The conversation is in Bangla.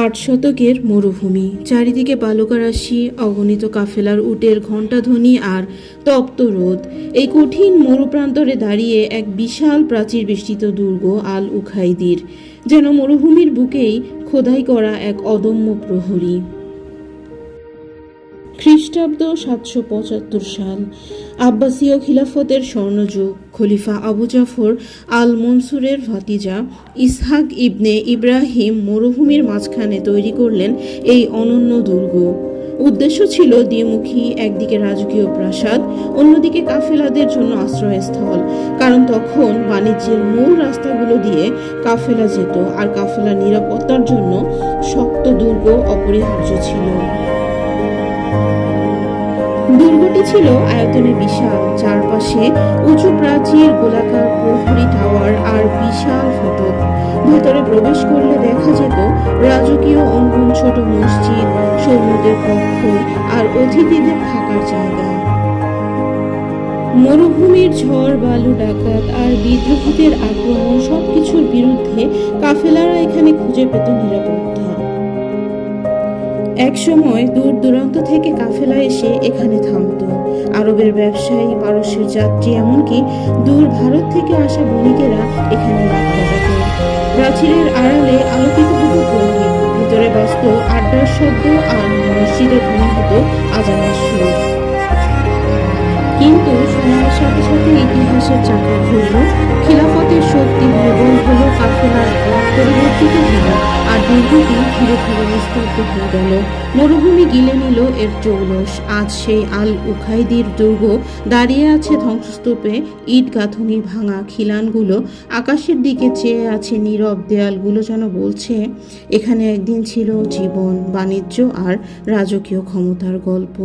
আট শতকের মরুভূমি। চারিদিকে বালুকারাশি অগণিত কাফেলার উটের ঘণ্টাধ্বনি আর তপ্ত রোদ। এই কঠিন মরুপ্রান্তরে দাঁড়িয়ে এক বিশাল প্রাচীর বেষ্টিত দুর্গ আল উখাইদির, যেন মরুভূমির বুকেই খোদাই করা এক অদম্য প্রহরী। খ্রিস্টাব্দ সাতশো পঁচাত্তর সাল আব্বাসীয় খিলাফতের স্বর্ণযুগ। খলিফা আবু জাফর আল মনসুরের ভাতিজা ইসহাক ইবনে ইব্রাহিম মরুভূমির মাঝখানে তৈরি করলেন এই অনন্য দুর্গ। উদ্দেশ্য ছিল দ্বিমুখী, একদিকে রাজকীয় প্রাসাদ, অন্যদিকে কাফেলাদের জন্য আশ্রয়স্থল। কারণ তখন বাণিজ্যের মূল রাস্তাগুলো দিয়ে কাফেলা যেত আর কাফেলার নিরাপত্তার জন্য শক্ত দুর্গ অপরিহার্য ছিল। ছিল আয়তনে বিশাল, চারপাশে উঁচু প্রাচীর গোলাকার প্রহরী টাওয়ার আর বিশাল ফটক। ভেতরে প্রবেশ করলে দেখা যেত রাজকীয় অঙ্গন ছোট মসজিদ, সৈন্যদের কক্ষ আর অতিথিদের থাকার জায়গা। মরুভূমির ঝড়, বালু, ডাকাত আর বিদ্রোহীদের আক্রমণ সবকিছুর বিরুদ্ধে কাফেলারা এখানে খুঁজে পেত নিরাপত্তা। এক সময় দূর দূরান্ত থেকে কাফেলা এসে এখানে থামতো আরবের ব্যবসায়ী পারস্যের যাত্রী, এমনকি দূর ভারত থেকে আসা বণিকেরা এখানে প্রাচীরের আড়ালে আলোকিত হতো প্রদীপ ভিতরে বাস্ত আড্ডার শব্দ আর মসজিদে ধ্বনি হতো আজানের সুর। কিন্তু সময়ের সাথে সাথে ইতিহাসের চাকা ঘুরল, খিলাফতের শক্তি প্রবল হলো কাফেলার পরিবর্তিত হলো। দুর্গটি ধীরে ধীরে নিস্তব্ধ হয়ে গেল। মরুভূমি গিলে নিল এর চৌলস আজ সেই আল উখাইদির দুর্গ দাঁড়িয়ে আছে ধ্বংসস্তূপে। ইট গাঁথনি ভাঙা খিলানগুলো আকাশের দিকে চেয়ে আছে নীরব দেয়ালগুলো যেন বলছে, এখানে একদিন ছিল জীবন, বাণিজ্য আর রাজকীয় ক্ষমতার গল্প।